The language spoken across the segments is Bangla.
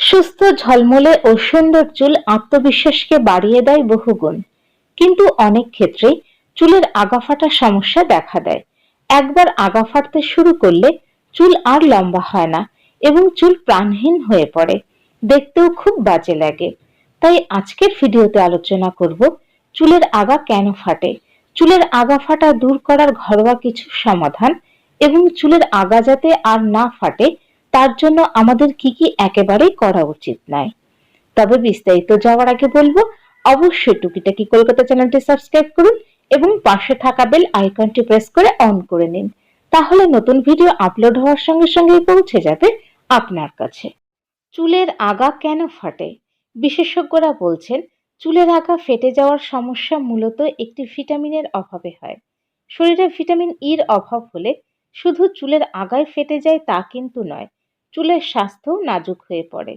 সুস্থ ঝলমলে ও সুন্দর চুল আত্মবিশ্বাসকে বাড়িয়ে দেয় বহুগুণ। কিন্তু অনেক ক্ষেত্রেই চুলের আগা ফাটার সমস্যা দেখা দেয়। একবার আগা ফাটতে শুরু করলে চুল আর লম্বা হয় না এবং চুল প্রাণহীন হয়ে পড়ে। দেখতেও খুব বাজে লাগে। তাই আজকের ভিডিওতে আলোচনা করব, চুলের আগা কেন ফাটে? চুলের আগা ফাটা দূর করার ঘরোয়া কিছু সমাধান এবং চুলের আগা যাতে আর না ফাটে, তার জন্য আমাদের কি কি একেবারেই করা উচিত নয়। তবে বিস্তারিত যাওয়ার আগে বলব, অবশ্যই টুকিটাকি কলকাতা চ্যানেলটি সাবস্ক্রাইব করুন এবং পাশে থাকা বেল আইকনটি প্রেস করে অন করে নিন। তাহলে নতুন ভিডিও আপলোড হওয়ার সঙ্গে সঙ্গেই পৌঁছে যাবে আপনার কাছে। চুলের আগা কেন ফাটে? বিশেষজ্ঞরা বলছেন, চুলের আগা ফেটে যাওয়ার সমস্যা মূলত একটি ভিটামিনের অভাবে হয়। শরীরে ভিটামিন ইর অভাব হলে শুধু চুলের আগায় ফেটে যায় তা কিন্তু নয়, চুলের স্বাস্থ্যও নাজুক হয়ে পড়ে।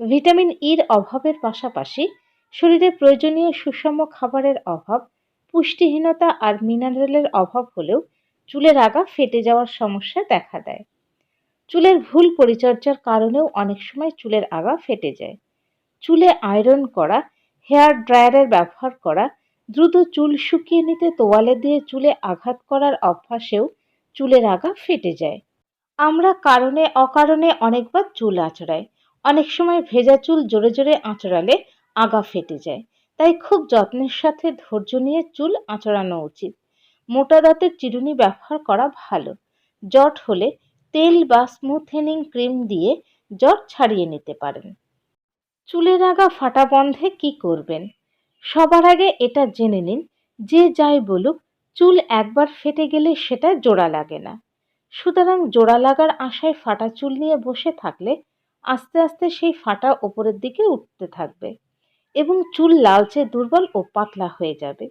ভিটামিন ইর অভাবের পাশাপাশি শরীরে প্রয়োজনীয় সুষম খাবারের অভাব, পুষ্টিহীনতা আর মিনারেলের অভাব হলেও চুলের আগা ফেটে যাওয়ার সমস্যা দেখা দেয়। চুলের ভুল পরিচর্যার কারণেও অনেক সময় চুলের আগা ফেটে যায়। চুলে আয়রন করা, হেয়ার ড্রায়ারের ব্যবহার করা, দ্রুত চুল শুকিয়ে নিতে তোয়ালে দিয়ে চুলে আঘাত করার অভ্যাসেও চুলের আগা ফেটে যায়। আমরা কারণে অকারণে অনেকবার চুল আঁচড়াই। অনেক সময় ভেজা চুল জোরে জোরে আঁচড়ালে আগা ফেটে যায়। তাই খুব যত্নের সাথে ধৈর্য নিয়ে চুল আঁচড়ানো উচিত। মোটা দাঁতের চিরুনি ব্যবহার করা ভালো। জট হলে তেল বা স্মুথেনিং ক্রিম দিয়ে জট ছাড়িয়ে নিতে পারেন। চুলের আগা ফাটা বন্ধে কি করবেন? সবার আগে এটা জেনে নিন, যে যাই বলুক চুল একবার ফেটে গেলে সেটা জোড়া লাগে না। সুতরাং জোড়া লাগার আশায় ফাটা চুল নিয়ে বসে থাকলে আস্তে আস্তে সেই ফাটা ওপরের দিকে উঠতে থাকবে এবং চুল লালচে দুর্বল ও পাতলা হয়ে যাবে।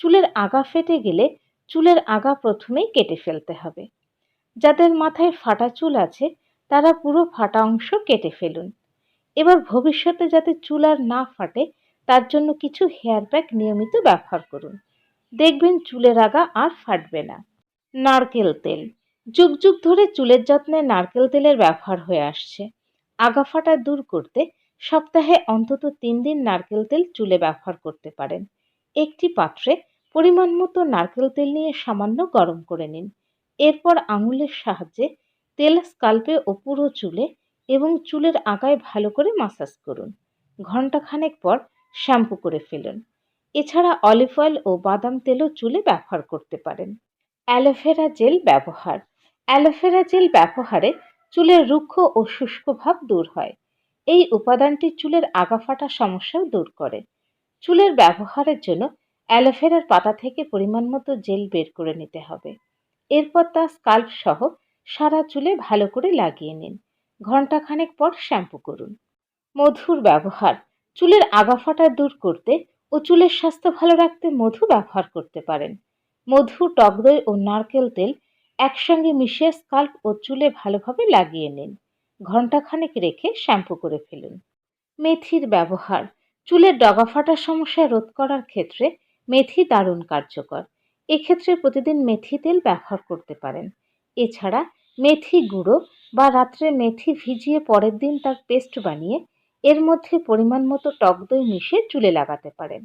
চুলের আগা ফেটে গেলে চুলের আগা প্রথমেই কেটে ফেলতে হবে। যাদের মাথায় ফাটা চুল আছে, তারা পুরো ফাটা অংশ কেটে ফেলুন। এবার ভবিষ্যতে যাতে চুল আর না ফাটে, তার জন্য কিছু হেয়ার প্যাক নিয়মিত ব্যবহার করুন। দেখবেন চুলের আগা আর ফাটবে না। নারকেল তেল। যুগ যুগ ধরে চুলের যত্নে নারকেল তেলের ব্যবহার হয়ে আসছে। আগা ফাটা দূর করতে সপ্তাহে অন্তত তিন দিন নারকেল তেল চুলে ব্যবহার করতে পারেন। একটি পাত্রে পরিমাণ মতো নারকেল তেল নিয়ে সামান্য গরম করে নিন। এরপর আঙুলের সাহায্যে তেল স্কাল্পে ও পুরো চুলে এবং চুলের আগায় ভালো করে মাসাজ করুন। ঘন্টাখানেক পর শ্যাম্পু করে ফেলুন। এছাড়া অলিভ অয়েল ও বাদাম তেলও চুলে ব্যবহার করতে পারেন। অ্যালোভেরা জেল ব্যবহার। অ্যালোভেরা জেল ব্যবহারে চুলের রুক্ষ ও শুষ্ক ভাব দূর হয়। এই উপাদানটি চুলের আগা ফাটা সমস্যাও দূর করে। চুলের ব্যবহারের জন্য অ্যালোভেরার পাতা থেকে পরিমাণ মতো জেল বের করে নিতে হবে। এরপর তা স্কাল্প সহ সারা চুলে ভালো করে লাগিয়ে নিন। ঘন্টাখানেক পর শ্যাম্পু করুন। মধুর ব্যবহার। চুলের আগা ফাটা দূর করতে ও চুলের স্বাস্থ্য ভালো রাখতে মধু ব্যবহার করতে পারেন। মধু, টক দই ও নারকেল তেল একসঙ্গে মিশিয়ে স্কাল্প ও চুলে ভালোভাবে লাগিয়ে নিন। ঘন্টাখানেক রেখে শ্যাম্পু করে ফেলুন। মেথির ব্যবহার। চুলের ডগা ফাটার সমস্যা রোধ করার ক্ষেত্রে মেথি দারুণ কার্যকর। এক্ষেত্রে প্রতিদিন মেথি তেল ব্যবহার করতে পারেন। এছাড়া মেথি গুঁড়ো বা রাত্রে মেথি ভিজিয়ে পরের দিন তার পেস্ট বানিয়ে এর মধ্যে পরিমাণ মতো টক দই মিশিয়ে চুলে লাগাতে পারেন,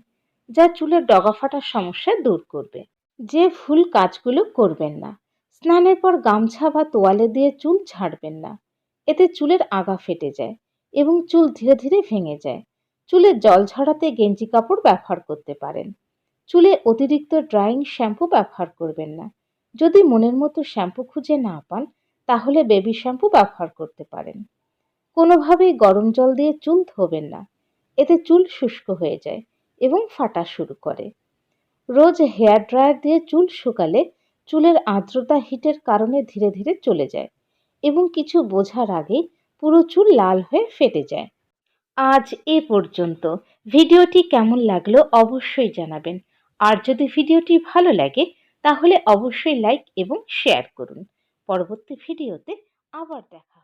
যা চুলের ডগা ফাটার সমস্যা দূর করবে। যে ভুল কাজগুলো করবেন না, স্নানের পর গামছা বা তোয়ালে দিয়ে চুল ঝাড়বেন না। এতে চুলের আগা ফেটে যায় এবং চুল ধীরে ধীরে ভেঙে যায়। চুলে জল ঝরাতে গেঞ্জি কাপড় ব্যবহার করতে পারেন। চুলে অতিরিক্ত ড্রাইং শ্যাম্পু ব্যবহার করবেন না। যদি মনের মতো শ্যাম্পু খুঁজে না পান, তাহলে বেবি শ্যাম্পু ব্যবহার করতে পারেন। কোনোভাবেই গরম জল দিয়ে চুল ধোবেন না। এতে চুল শুষ্ক হয়ে যায় এবং ফাটা শুরু করে। রোজ হেয়ার ড্রায়ার দিয়ে চুল শুকালে চুলের আর্দ্রতা হিটের কারণে ধীরে ধীরে চলে যায় এবং কিছু বোঝার আগেই পুরো চুল লাল হয়ে ফেটে যায়। আজ এ পর্যন্ত। ভিডিওটি কেমন লাগল অবশ্যই জানাবেন। আর যদি ভিডিওটি ভালো লাগে, তাহলে অবশ্যই লাইক এবং শেয়ার করুন। পরবর্তী ভিডিওতে আবার দেখা